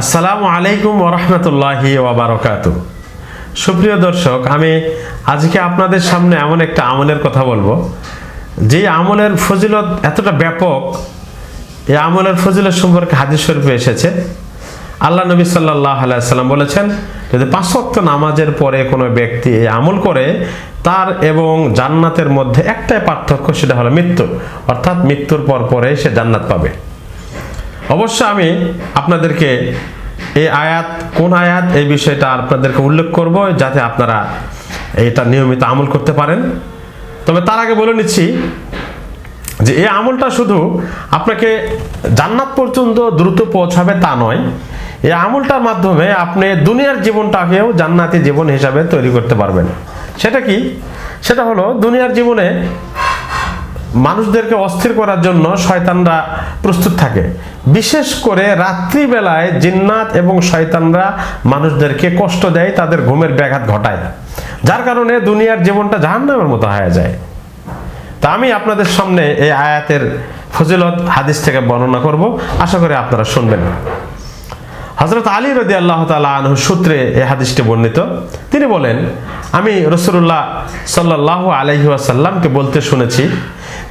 আসসালামু আলাইকুম ওরহমতুল্লাহি ওবরাকাত সুপ্রিয় দর্শক, আমি আজকে আপনাদের সামনে এমন একটা আমলের কথা বলব। যে আমলের ফজিলত এতটা ব্যাপক, এই আমলের ফজিলত সম্পর্কে হাদিস শরীফে এসেছে। আল্লাহ নবী সাল্লাহ আলাইসাল্লাম বলেছেন, যদি পাঁচ ওয়াক্ত নামাজের পরে কোনো ব্যক্তি এই আমল করে, তার এবং জান্নাতের মধ্যে একটাই পার্থক্য সেটা হলো মৃত্যু। অর্থাৎ মৃত্যুর পর পরে সে জান্নাত পাবে। অবশ্য আমি আপনাদেরকে এই আয়াত, কোন আয়াত, এই বিষয়টা আপনাদেরকে উল্লেখ করব যাতে আপনারা এটা নিয়মিত আমল করতে পারেন। তবে তার আগে বলে নিচ্ছি যে এই আমলটা শুধু আপনাকে জান্নাত পর্যন্ত দ্রুত পৌঁছাবে তা নয়, এই আমলটার মাধ্যমে আপনি দুনিয়ার জীবনটাকেও জান্নাতি জীবন হিসাবে তৈরি করতে পারবেন। সেটা কি? সেটা হলো দুনিয়ার জীবনে মানুষদেরকে অস্থির করার জন্য শয়তানরা প্রস্তুত থাকে। বিশেষ করে রাত্রিবেলায় জিন্নাত এবং শয়তানরা মানুষদেরকে কষ্ট দেয়, তাদের ঘুমের ব্যাঘাত ঘটায় যার কারণে দুনিয়ার জীবনটা জাহান্নামের মতো হয়ে যায়। তা আমি আপনাদের সামনে এই আয়াতের ফজিলত, হাদিস থেকে বর্ণনা করব। আশা করি আপনারা শুনবেন। হজরত আলী রদি আল্লাহ তালা আনহ সূত্রে এ হাদিসটি বর্ণিত। তিনি বলেন, আমি রসুল্লাহ সাল্লাহ আলহি আসাল্লামকে বলতে শুনেছি,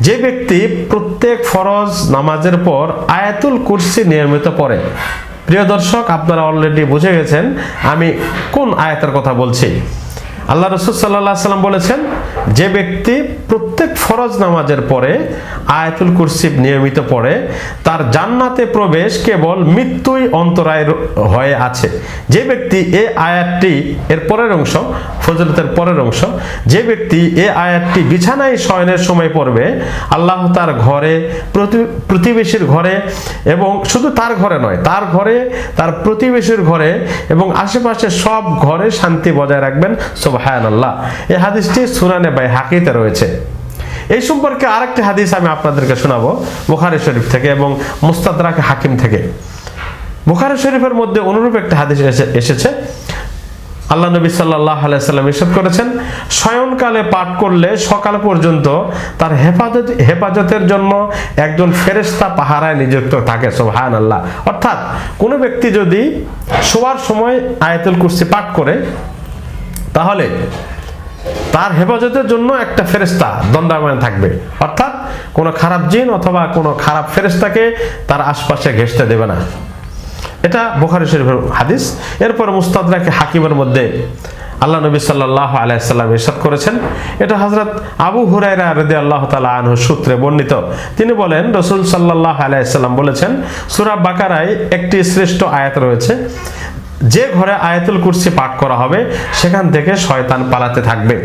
যে ব্যক্তি প্রত্যেক ফরজ নামাজের পর আয়াতুল কুরসি নিয়মিত পড়ে। প্রিয় দর্শক, আপনারা অলরেডি বুঝে গেছেন আমি কোন আয়াতের কথা বলছি। আল্লাহ রসুল সাল্লাহ সাল্লাম বলেছেন, যে ব্যক্তি প্রত্যেক ফরজ নামাজের পরে আয়াতুল কুরসিব নিয়মিত পড়ে, তার জান্নাতে প্রবেশ কেবল মৃত্যুই অন্তরায় হয়ে আছে। যে ব্যক্তি এ আয়াতটি এর পরের অংশ, ফজলতের পরের অংশ, যে ব্যক্তি এ আয়াতটি বিছানায় শয়নের সময় পড়বে, আল্লাহ তার ঘরে, প্রতি- প্রতিবেশীর ঘরে এবং শুধু তার ঘরে নয়, তার ঘরে, তার প্রতিবেশীর ঘরে এবং আশেপাশে সব ঘরে শান্তি বজায় রাখবেন সোবাহান এই হাদিসটি সুনানে বাই হাকিতে রয়েছে। এই সম্পর্কে আরেকটি হাদিস আমি আপনাদেরকে শোনাবো শরীফ থেকে এবং হাকিম থেকে। শরীফের মধ্যে অনুরূপ হাদিস এসেছে। আল্লাহ নবী সাল্লাহ আলাইসাল্লাম করেছেন পাঠ করলে সকাল পর্যন্ত তার হেফাজত, হেফাজতের জন্য একজন ফেরেশতা পাহারায় নিযুক্ত থাকে সোহান আল্লাহ অর্থাৎ কোনো ব্যক্তি যদি শোয়ার সময় আয়াতুল কুরসি পাঠ করে তাহলে তার হেফাজতের জন্য একটা ফেরেস্তা দণ্ডায়মান থাকবে। অর্থাৎ কোনো খারাপ জিন অথবা কোনো খারাপ ফেরেস্তাকে তার আশপাশে ঘেঁষতে দেবে না। এটা বোখারি শরীফের হাদিস। এরপর মুস্তাদরাকে হাকিমের মধ্যে আল্লাহ নবী সাল্লাহ আলাইসাল্লাম ইরশাদ করেছেন। এটা হজরত আবু হুরাইরা রদি আল্লাহ তালা আনহু সূত্রে বর্ণিত। তিনি বলেন, রসুল সাল্লাহ আলাইসাল্লাম বলেছেন, সুরা বাকারায় একটি শ্রেষ্ঠ আয়াত রয়েছে। যে ঘরে আয়াতুল কুরসি পাঠ করা হবে সেখান থেকে শয়তান পালাতে থাকবে।